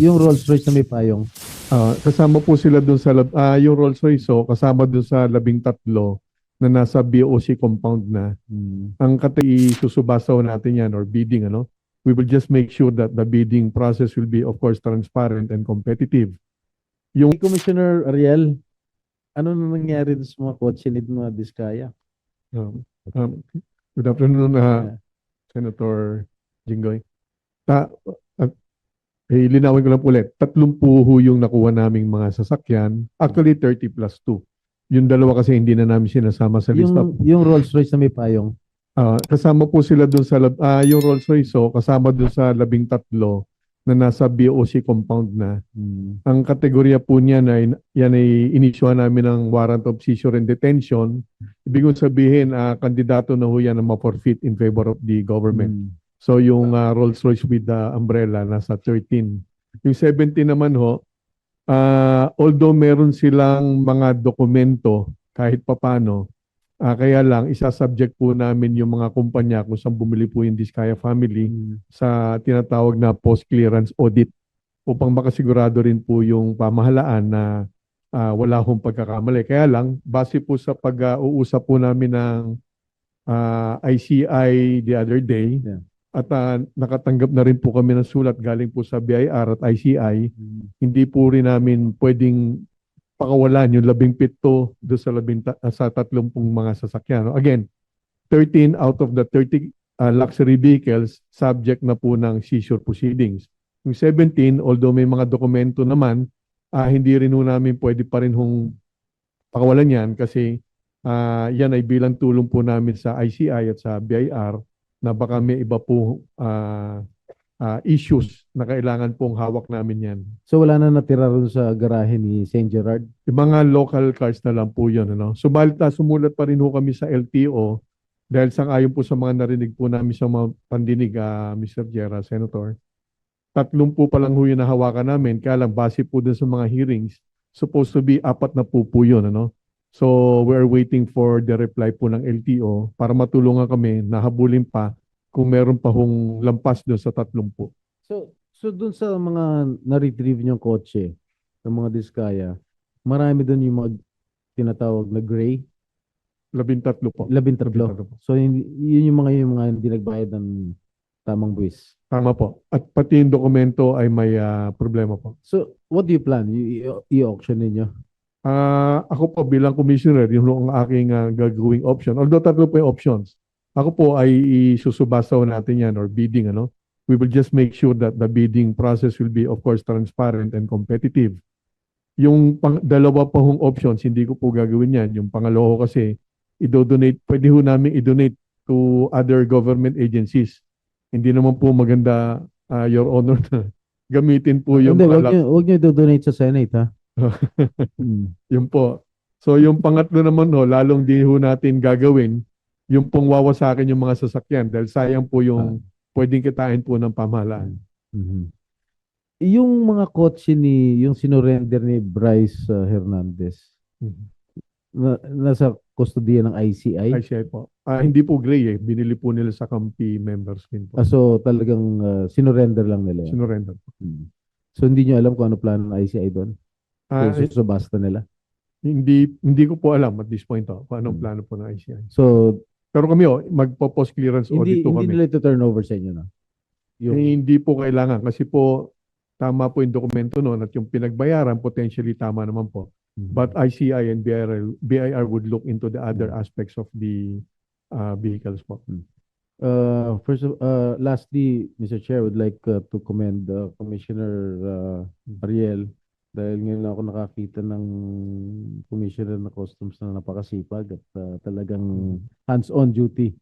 Yung Rolls Royce na may payong. Ah, kasama po sila doon sa lab- ah, yung Rolls Royce oh, kasama doon sa labing tatlo na nasa BOC compound na. Hmm. Ang kati susubasaw natin yan or bidding ano. We will just make sure that the bidding process will be of course transparent and competitive. Yung Commissioner Ariel, ano na nangyari dun sa mga kotse ni mga Diskaya? um, um, good afternoon uh, Senator Jinggoy. Ta eh, linawin ko lang po ulit. Tatlong puho yung nakuha naming mga sasakyan. Actually 30 plus 2. Yung dalawa kasi hindi na namin sinasama sa list Yung, yung Rolls Royce na may payong. Ah, kasama po sila doon sa lab- ah, yung Rolls Royce oh, kasama doon sa labing tatlo na nasa BOC compound na. Hmm. Ang kategorya po niya na yan ay inisyuhan namin ng warrant of seizure and detention. Ibig kong sabihin, ah, kandidato na ho yan na ma-forfeit in favor of the government. Hmm. So yung ah, Rolls Royce with the umbrella nasa 13. Yung 17 naman ho, ah, although meron silang mga dokumento kahit papano, ah, kaya lang isa-subject po namin yung mga kumpanya kung saan bumili po yung Diskaya family Hmm. sa tinatawag na post-clearance audit upang makasigurado rin po yung pamahalaan na ah, wala hong pagkakamali. Kaya lang, base po sa pag-uusap po namin ng ah, ICI the other day, Yeah. At ah, nakatanggap na rin po kami ng sulat galing po sa BIR at ICI, Hmm. hindi po rin namin pwedeng pakawalan yung labing pito do sa labing ta- ah, sa tatlong pong mga sasakyan. Again, 13 out of the 30 ah, luxury vehicles subject na po ng seizure proceedings. Yung 17, although may mga dokumento naman, ah, hindi rin namin pwede pa rin hong pakawalan yan kasi ah, yan ay bilang tulong po namin sa ICI at sa BIR na baka may iba po ah, ah, issues na kailangan pong hawak namin yan. So wala na natira ron sa garahe ni St. Gerard? Yung mga local cars na lang po yun. Ano? Subalit na sumulat pa rin ho kami sa LTO dahil sang-ayon po sa mga narinig po namin sa mga pandinig, ah, Mr. Jera, Senator. Tatlong po pa lang ho yun na hawakan namin. Kaya lang, base po dun sa mga hearings, supposed to be apat na po po yun. Ano? So, we're waiting for the reply po ng LTO para matulungan kami na habulin pa kung meron pa hong lampas doon sa tatlong po. So, so dun sa mga na-retrieve niyong kotse ng mga Diskaya, marami dun yung mga tinatawag na gray, Labintatlo po. labintatlo. So yun, yun yung mga yung mga hindi nagbayad ng tamang buwis. Tama po. At pati yung dokumento ay may ah, problema po. So what do you plan? I- i- I-auction ninyo? Ah, ako po bilang commissioner, yun ang aking ah, gagawing option. Although tatlo po yung options. Ako po ay isusubasaw natin yan or bidding ano. We will just make sure that the bidding process will be of course transparent and competitive. Yung pang, dalawa pa hong options, hindi ko po gagawin yan. Yung pangalawa ko kasi, i-donate, pwede ho namin i-donate to other government agencies. Hindi naman po maganda, ah, Your Honor, na gamitin po yung Hindi, wag niyo, wag niyo i-donate sa Senate ha. Hmm. Yun po. So yung pangatlo naman ho, lalong di ho natin gagawin yung pong wawasakin yung mga sasakyan dahil sayang po yung pwedeng kitain po ng pamahalaan. Mhm. Yung mga kotse ni, yung sinurrender ni Bryce uh, Hernandez, na, nasa kustodiya ng ICI. ICI po. Ah, hindi po gray eh. Binili po nila sa Kampi members din po. Ah, so talagang uh, sinurrender lang nila. yan. Sinurrender po. Hmm. So hindi niyo alam kung ano plano ng ICI doon? Ah, Kung susubasta nila. hindi hindi ko po alam at this point oh, kung anong Hmm. plano po ng ICI. So Pero kami oh, magpo-post clearance hindi audit po hindi kami. nila ito turn over sa inyo na. Yung, Eh, hindi po kailangan kasi po tama po yung dokumento noon at yung pinagbayaran potentially tama naman po. Mhm. But ICI and BIR, BIR would look into the other aspects of the uh, vehicles po. Uh, first of, uh, lastly, Mr. Chair, would like uh, to commend uh, Commissioner uh, Ariel dahil ngayon ako nakakita ng Commissioner na Customs na napakasipag at uh, talagang hands-on duty